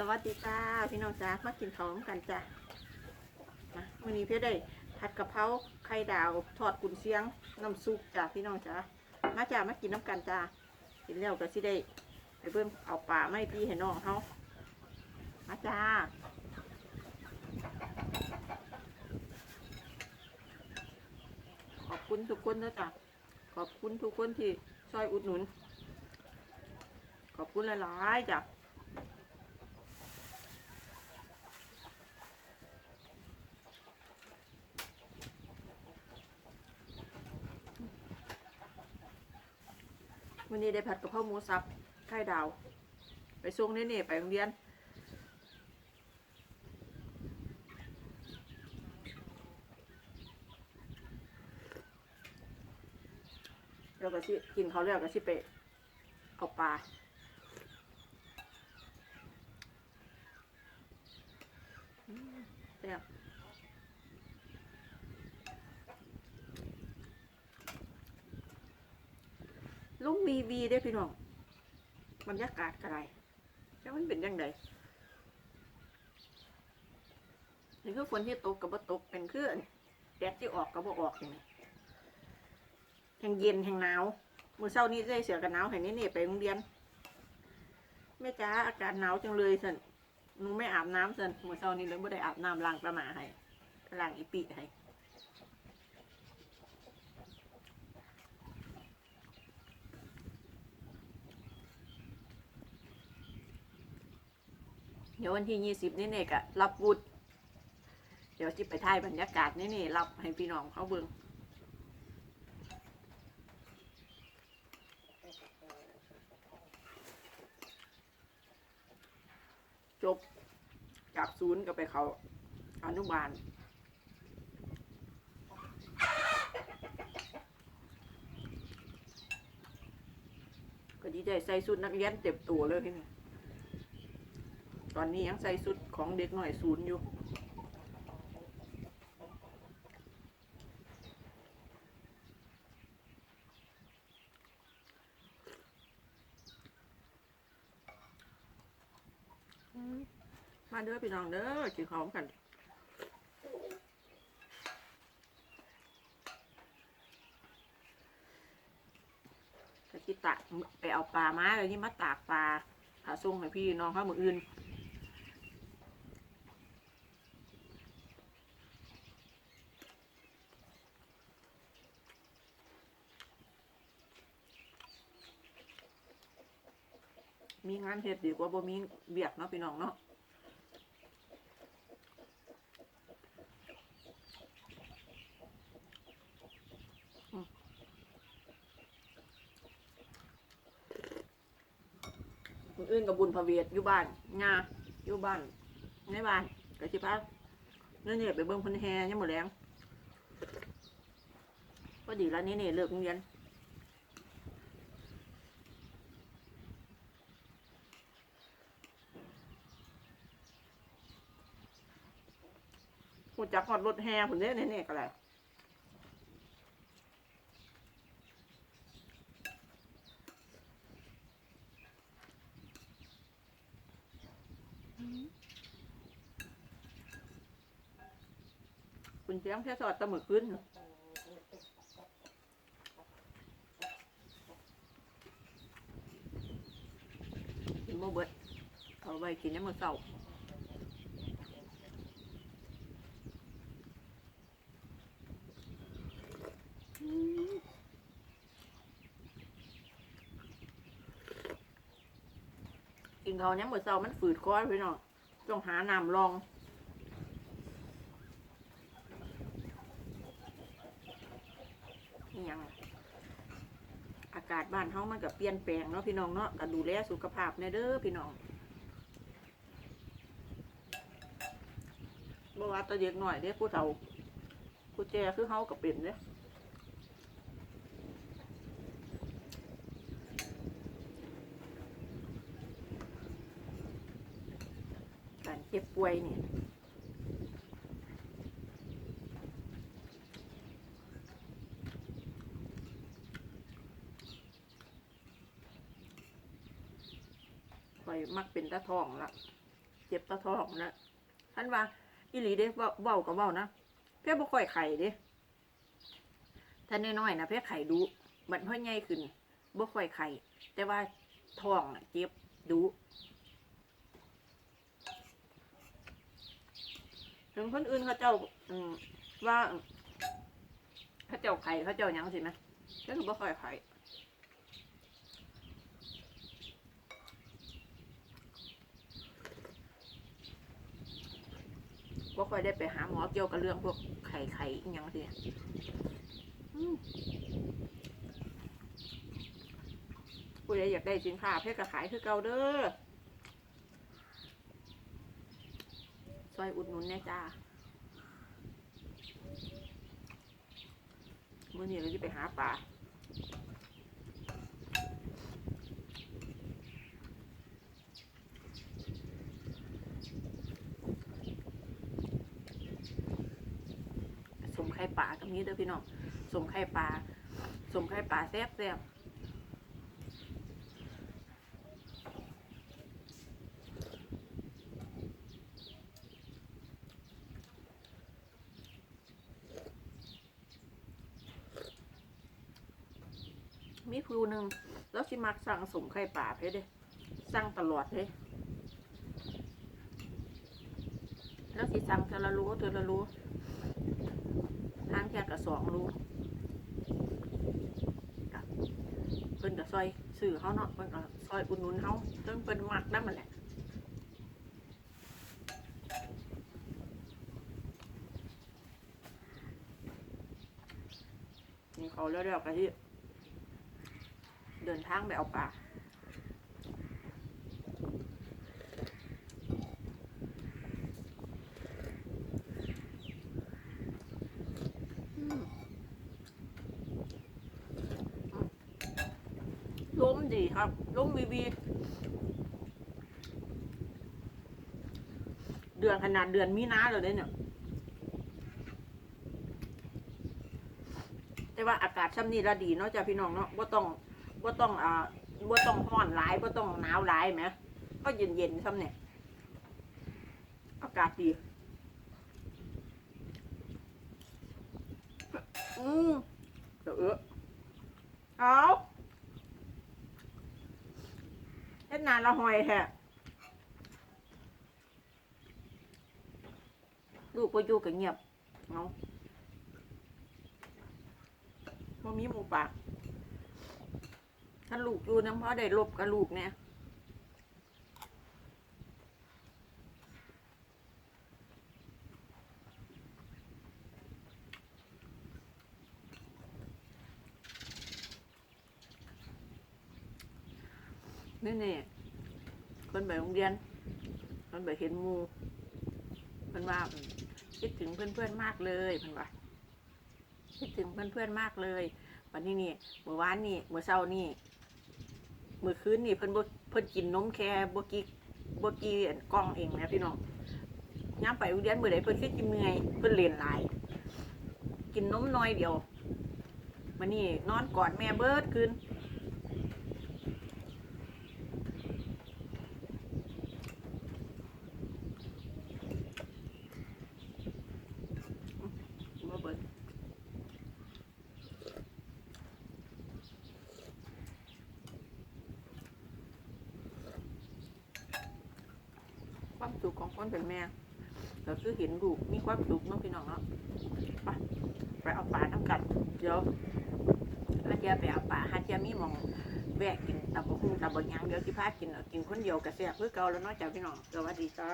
สวัสดีจ้าพี่น้องจ้ามากินข้าวกันจ้ามาวันนี้เพี่ได้ผัดกะเพราไข่ดาวทอดกุนเชียงน้ำซุปจ้าพี่น้องจ้ามาจ้ามากินน้ำกันจ้ากินแล้วก็สิได้ไปเพิ่มเอาปลาไม่พี่ให้น้องเขามาจ้าขอบคุณทุกคนนะจ้าขอบคุณทุกคนที่ช่วยอุดหนุน ขอบคุณหลายๆจ้ะ วันนี้ได้ผัดกะเพราหมูสับไข่ดาว ไปส่งเน่ๆไปโรงเรียนแล้วก็สิกินเขาแล้วก็สิไปเอาปลาอืมแซ่บ ลุงมีวีได้พี่น้องบรรยากาศกระไรจะมันเป็นยังไงนี่คือฝนที่ตกกับบ่ตกเป็นคืออันแดดที่ออกกับบ่ออกอย่างนี้แห่งเย็นแห่งหนาวมื้อเช้านี้ได้เสือกันหนาวให้นี่นี่ไปโรงเรียนแม่จ้าอากาศหนาวจังเลยสันหนูไม่อาบน้ำสันมื้อเช้านี้เลยไม่ได้อาบน้ำล้างประหมาให้ล้างอีปิให้ เดี๋ยววันที่ยี่สิบนี่เนี่ยก็รับวุฒิเดี๋ยวจิไปถ่ายบรรยากาศนี่นี่รับให้พี่น้องเขาเบิ่งจบจากศูนย์ก็ไปเขาอนุบาลก็ดีใจใส่ชุดนักเรียนเต็มตัวเลยนี่ ตอนนี้ยังใส่ชุดของเด็กหน่อยศูนย์อยู่มาเด้อพี่น้องเด้อกินข้าวกันกะทิตากไปเอาปลามาเลยนี่มาตากปลาหาส่งให้พี่น้องเขามืออื่น มีงานเฮ็ดดีกว่าบ่มีเบียกเนาะพี่น้องเนาะคนอื่นกับบุญพระเวทอยู่บ้านงาอยู่บ้านในบ้านกะสิพักนี่เนี่ยไปเบิ่งพันแฮยังหมดแรงก็ดีแล้วนี่เนี่ยเลิกโรงเรียน จักหอดรถแฮผนเด้เนี่ยเนี่ยก็แล้วคุณเชียงแค่สอดตะหมึกขึ้นกินโมเบิดเอาไว้กินน้ำมือเสาอืมกิน เขาวน้ำมือเสามันฝืดคอพี่น้องต้องหาน้ำรองยังอากาศบ้านเฮามันก็เปลี่ยนแปลงเนาะพี่น้องเนาะก็ดูแลสุขภาพแน่เด้อพี่น้องบ่ว่าแตะเด็กหน่อยเด้ผู้เฒ่าผู้แก่คือเฮาก็เป็นเด้ การเจ็บป่วยเนี่ข่อยมักเป็นตะทองละเจ็บตะทองนะท่านว่าอีหลีเด้เว้าเว้ากับเว้านะเพ่บ่ค่อยไข่เด้ท่านน้อยๆนะเพ่ไข่ดุบัดพ่อใหญ่ขึ้นบ่ค่อยไข่แต่ว่าท้องน่ะเจ็บดุ ถึงคนอื่นเขาเจ้าอืมว่าเขาเจ้าไข่เขาเจ้าหยังสินะเพ่ก็บ่ค่อยไข่ว่ค่อยได้ไปหาหมอเกี่ยวกับเรื่องพวกไข่ไข่อหยังสิอืมผู้ใดอยากได้สินค้าเพื่อกระขายคือเก่าเด้อ ซอยอุดหนุนแน่จ้าเมื่อนี้เราจะไปหาปลาสมไข่ปลากับนี้เด้อพี่น้องสมไข่ปลาสมไข่ปลาแซ่บแซ่บ มีครูหนึ่งแล้วสิมักสั่งสมไข่ปลาเพชรเด้สั่งตลอดเลยแล้วสิสั่งเทอละรู้เทอละรู้ทางแค่กับสองรูกับเพิ่นกับซอยสื่อเขาเนาะเพิ่นกับซอยอุดหนุนเขาเพิ่นเพิ่นมักได้มันแหละนี่เขาเรียกๆกันที่ เดินทางไปเอาปลาล้มดีครับล้มวีวี เดือนขนาดเดือนมีนาเลยเด้เนี่ยแต่ว่าอากาศช่ำนี้ละดีเนาะจ้าพี่น้องเนาะว่าต้อง ว่าต้องอ่าว่าต้องร้อนหลายว่าต้องหนาวหลายไหมก็เย็นเย็นๆช่ำเนี่ยอากาศดีอืมเดี๋ยวเออเอาเฮ็ดนานละหอยแท้ลูกก็อยู่กับเงียบเนาะบ่มีหมูปาก ถ้าลูกอยู่น้ำพ่อได้ลบกับลูกเนี่ยนี่นี่คนไปโรงเรียนคนไปเห็นหมูเพิ่นว่าคิดถึงเพื่อนๆมากเลยเพิ่อนว่าคิดถึงเพื่อนๆมากเลย วันนี้นี่เมื่อวานนี่เมื่อเช้านี่ มื่อคืนนี่เพิ่นบ่เพิ่นกินนมแค่บ่กี่บ่กี่อันกล้องเองนะพี่น้องย่ามไปโรงเรียนมื้อใดเพิ่นคือกินเมื่อยเพิ่นเรียนหลาย กินนมน้อยเดียวมันนี้นอนกอดแม่เบิดคืนบ่เบิด ความ สุขของคนเป็นแม่เราคือเห็นลูกมีความสุขเน้องพี่น้องเนาะไปไปเอาปลาน้ำกัดเดี๋ยวฮัทเจียไปเอาปลาฮัทเจียมีมองแวะกินตับบกหุ่งตับบะยังเดี๋ยวที่พากินกินคนเดียวกระเสียเพื่อเก่าแล้วเนาะจ้าพี่น้องสวัสดีจ้า